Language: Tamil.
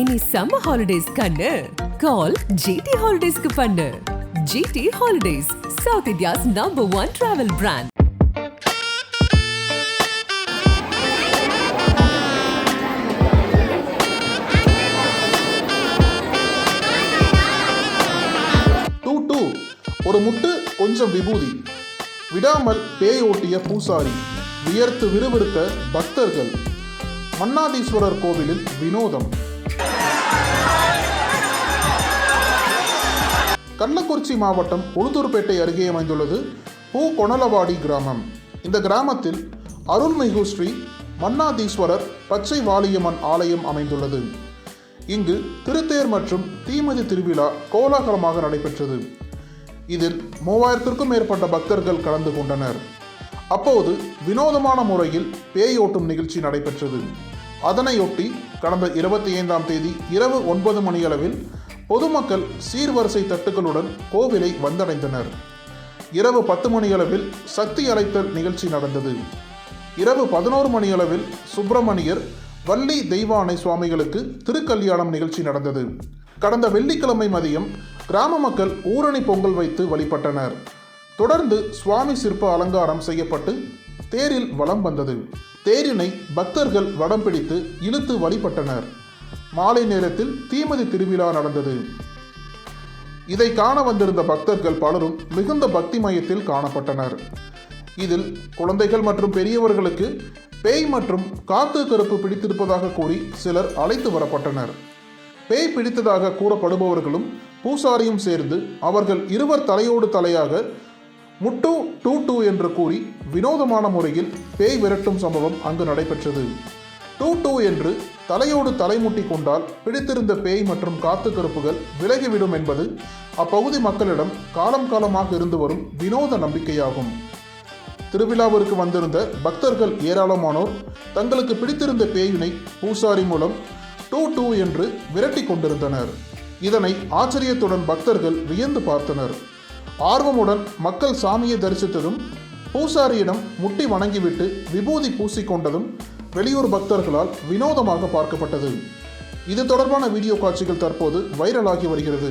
இனி சம்மர் ஹாலிடேஸ் கண்ணு. கால் ஜிடி ஹாலிடேஸ்க்கு பண்ணு. GT Holidays South India's number one travel brand two டூ ஒரு முட்டு கொஞ்சம் விபூதி. விடாமல் பேய் ஓட்டிய பூசாரி வியர்த்து விறுவிறுத்த பக்தர்கள். மன்னாதீஸ்வரர் கோவிலில் வினோதம். கள்ளக்குறிச்சி மாவட்டம் உளுந்தூர்பேட்டை அருகே அமைந்துள்ளது பூ கொணலவாடி கிராமம். இந்த கிராமத்தில் அருள்மிகு ஸ்ரீ மன்னாதீஸ்வரர் பச்சை வாலியம்மன் ஆலயம் அமைந்துள்ளது. இங்கு திருத்தேர் மற்றும் தீமதி திருவிழா கோலாகலமாக நடைபெற்றது. இதில் மூவாயிரத்திற்கும் மேற்பட்ட பக்தர்கள் கலந்து கொண்டனர். அப்போது வினோதமான முறையில் பேயோட்டும் நிகழ்ச்சி நடைபெற்றது. அதனையொட்டி கடந்த இருபத்தி ஐந்தாம் தேதி இரவு ஒன்பது மணியளவில் பொதுமக்கள் சீர்வரிசை தட்டுகளுடன் கோவிலை வந்தடைந்தனர். இரவு பத்து மணியளவில் சக்தி அழைத்தல் நிகழ்ச்சி நடந்தது. இரவு பதினோரு மணியளவில் சுப்பிரமணியர் வள்ளி தெய்வானை சுவாமிகளுக்கு திருக்கல்யாணம் நிகழ்ச்சி நடந்தது. கடந்த வெள்ளிக்கிழமை மதியம் கிராம மக்கள் ஊரணி பொங்கல் வைத்து வழிபட்டனர். தொடர்ந்து சுவாமி சிற்ப அலங்காரம் செய்யப்பட்டு தேரில் வலம் வந்தது. தேரினை பக்தர்கள் வடம் பிடித்து இழுத்து வழிபட்டனர். மாலை நேரத்தில் தீமதி திருவிழா நடந்தது. இதை காண வந்திருந்த பக்தர்கள் பலரும் மிகுந்த பக்தி மயத்தில் காணப்பட்டனர். இதில் குழந்தைகள் மற்றும் பெரியவர்களுக்கு பேய் மற்றும் காத்து கருப்பு பிடித்திருப்பதாக கூறி சிலர் அழைத்து வரப்பட்டனர். பேய் பிடித்ததாக கூறப்படுபவர்களும் பூசாரியும் சேர்ந்து அவர்கள் இருவர் தலையோடு தலையாக முட்டு டூ டூ என்று கூறி வினோதமான முறையில் பேய் விரட்டும் சம்பவம் அங்கு நடைபெற்றது. டூ டூ என்று தலையோடு தலைமுட்டி கொண்டால் பிடித்திருந்த பேய் மற்றும் காத்து கருப்புகள் விலகிவிடும் என்பது அப்பகுதி மக்களிடம் காலம் காலமாக இருந்து வரும் வினோத நம்பிக்கையாகும். திருவிழாவிற்கு வந்திருந்த பக்தர்கள் ஏராளமானோர் தங்களுக்கு பிடித்திருந்த பேயினை பூசாரி மூலம் டூ டூ என்று விரட்டி கொண்டிருந்தனர். இதனை ஆச்சரியத்துடன் பக்தர்கள் வியந்து பார்த்தனர். ஆர்வமுடன் மக்கள் சாமியை தரிசித்ததும் பூசாரியிடம் முட்டி வணங்கிவிட்டு விபூதி பூசிக்கொண்டதும் வெளியூர் பக்தர்களால் வினோதமாக பார்க்கப்பட்டது. இது தொடர்பான வீடியோ காட்சிகள் தற்போது வைரலாகி வருகிறது.